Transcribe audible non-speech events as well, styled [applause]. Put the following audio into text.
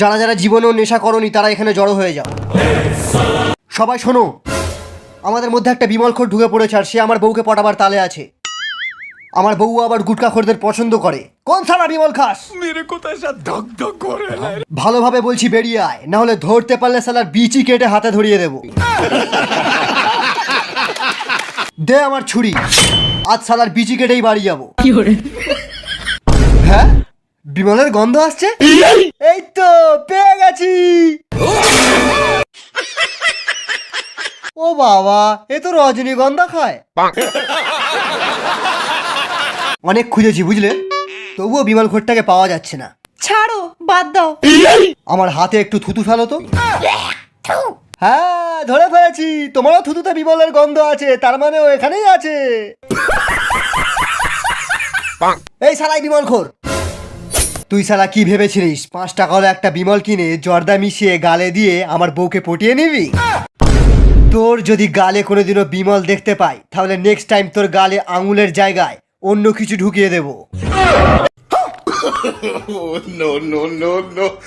যারা যারা জীবনেও নেশা করনি তারা এখানে জড়ো হয়ে যাও। সবাই শোনো আমাদের মধ্যে একটা বিমল খোর ঢুকে পড়েছে আর সে আমার বউকে পটাবার তালে আছে। আমার বউ আবার গুটকা খোরদের পছন্দ করে। কোন সারা বিমল খাস? মেরে কোথায় ধক ধক করে ভালোভাবে বলছি বেরিয়ে আয় না হলে ধরতে পারলে সালার বিচি কেটে হাতে ধরিয়ে দেব। দে আমার ছুরি আজ সালার বিচি কেটেই বাড়ি যাব। হ্যাঁ? বিমলের গন্ধ আসছে? এই তো পেয়ে গেছি। ও বাবা এ তো রজনীগন্ধা খায়। অনেক খুঁজেছি বুঝলে? তবুও বিমল ঘোরটাকে পাওয়া যাচ্ছে না। ছাড়ো বাদ দাও। আমার হাতে একটু থুতু ফেলো তো। হ্যাঁ ধরে ফেলেছি। তোমারও থুতুতে বিমলের গন্ধ আছে তার মানে ও এখানেই আছে। এই সালাই বিমল খোর। তুই সালা কি ভেবেছিলিস? পাঁচ টাকা হলে একটা বিমল কিনে জর্দা মিশিয়ে গালে দিয়ে আমার বউকে পটিয়ে নিবি? তোর যদি গালে কোনোদিনও বিমল দেখতে পাই, তাহলে নেক্সট টাইম তোর গালে আঙুলের জায়গায় অন্য কিছু ঢুকিয়ে দেবো। [laughs] No.